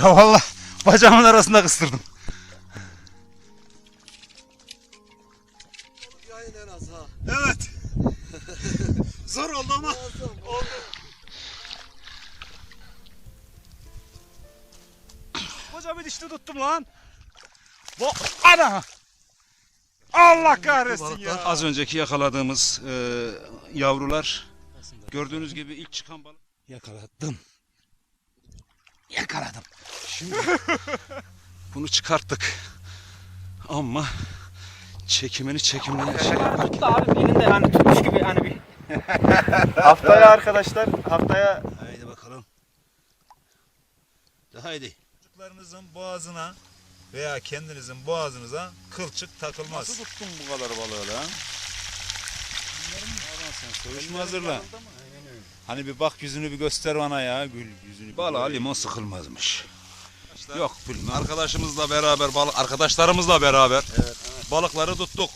Ya valla bacağımın arasında kıstırdım. Yayın en az ha. Evet. Zor oldu ama oldu. Koca bir dişli tuttum lan. Bu ana. Allah kahretsin ya. Az önceki yakaladığımız e, yavrular gördüğünüz gibi ilk çıkan balık. Yakaladım. Yakaladım. Şimdi bunu çıkarttık. Ama çekimini çekimini şey yaparken Tut da abi elinde hani tutmuş gibi hani bir. Haftaya arkadaşlar haftaya Haydi bakalım. De haydi. Çocuklarınızın boğazına veya kendinizin boğazınıza kılçık takılmaz. Nasıl tuttun bu kadar balığı lan? Soyuş mu hazırla? Hani bir bak yüzünü bir göster bana ya. Gül yüzünü Balığa limon sıkılmazmış. Yok bilmem. Arkadaşımızla beraber balık arkadaşlarımızla beraber balıkları tuttuk.